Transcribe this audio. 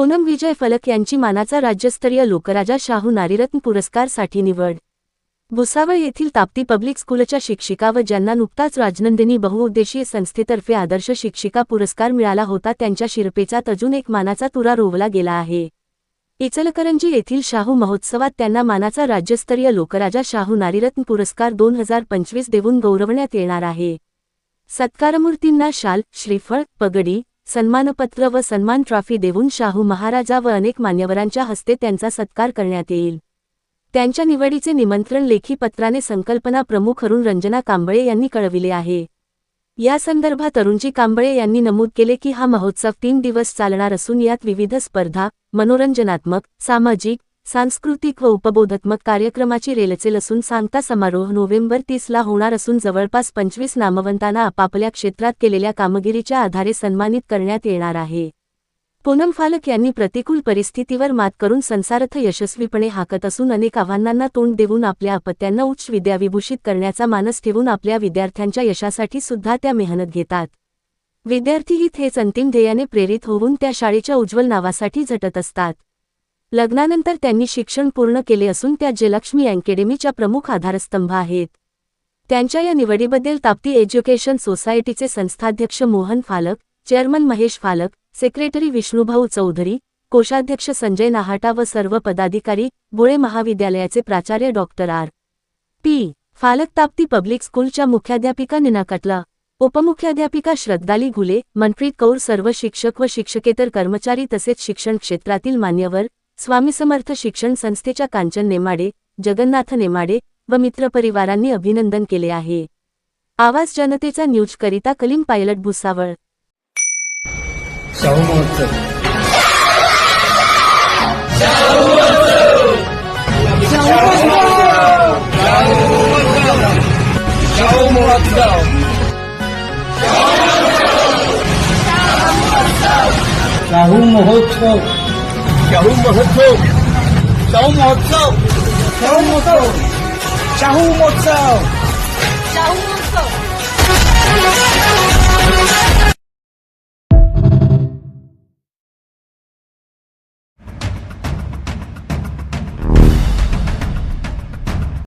पूनम विजय फलक यांची मानाचा राज्यस्तरीय लोकराजा शाहू नारीरत्न पुरस्कारसाठी निवड. भुसावळ येथील ताप्ती पब्लिक स्कूलच्या शिक्षिका व ज्यांना नुकताच राजनंदिनी बहुउद्देशीय संस्थेतर्फे आदर्श शिक्षिका पुरस्कार मिळाला होता त्यांच्या शिरपेचात अजून एक मानाचा तुरा रोवला गेला आहे. इचलकरंजी येथील शाहू महोत्सवात त्यांना मानाचा राज्यस्तरीय लोकराजा शाहू नारीरत्न पुरस्कार दोन हजार पंचवीस देऊन गौरवण्यात येणार आहे. सत्कारमूर्तींना शाल श्रीफळ पगडी सन्मानपत्र व सन्मान ट्रॉफी देऊन शाहू महाराजा व अनेक मान्यवरांच्या हस्ते त्यांचा सत्कार करण्यात येईल. त्यांच्या निवडीचे निमंत्रण लेखी पत्राने संकल्पना प्रमुख अरुण रंजना कांबळे यांनी कळविले आहे. या संदर्भात अरुणजी कांबळे यांनी नमूद केले की हा महोत्सव तीन दिवस चालणार असून यात विविध स्पर्धा मनोरंजनात्मक सामाजिक सांस्कृतिक व उपबोधात्मक कार्यक्रमाची रेलचेल असून सांगता समारोह नोव्हेंबर तीसला होणार असून जवळपास पंचवीस नामवंतांना आपापल्या क्षेत्रात केलेल्या कामगिरीच्या आधारे सन्मानित करण्यात येणार आहे. पूनम फालक यांनी प्रतिकूल परिस्थितीवर मात करून संसारथ यशस्वीपणे हाकत असून अनेक आव्हानांना तोंड देऊन आपल्या अपत्यांना उच्च विद्याविभूषित करण्याचा मानस ठेवून आपल्या विद्यार्थ्यांच्या यशासाठी सुद्धा त्या मेहनत घेतात. विद्यार्थीही थेच अंतिम ध्येयाने प्रेरित होऊन त्या शाळेच्या उज्ज्वल नावासाठी झटत असतात. लग्नानंतर त्यांनी शिक्षण पूर्ण केले असून त्या जयलक्ष्मी अँकेडमीच्या प्रमुख आधारस्तंभ आहेत. त्यांच्या या निवडीबद्दल ताप्ती एज्युकेशन सोसायटीचे संस्थाध्यक्ष मोहन फालक चेअरमन महेश फालक सेक्रेटरी विष्णुभाऊ चौधरी कोषाध्यक्ष संजय नाहाटा व सर्व पदाधिकारी बुळे महाविद्यालयाचे प्राचार्य doctor R. P. Phalak Tapti public स्कूलच्या मुख्याध्यापिका निना कटला उपमुख्याध्यापिका श्रद्धाली घुले मनप्रीत कौर सर्व शिक्षक व शिक्षकेतर कर्मचारी तसेच शिक्षण क्षेत्रातील मान्यवर स्वामी समर्थ शिक्षण संस्थेच्या कांचन नेमाडे जगन्नाथ नेमाडे व मित्रपरिवारांनी अभिनंदन केले आहे. आवाज जनतेचा न्यूजकरिता कलीम पायलट भुसावळ. शाहू महोत्सव. शाहू महोत्सव. শাহু মহোৎসব। শাহু মহোৎসব। শাহু মহোৎসব। শাহু মহোৎসব। শাহু মহোৎসব।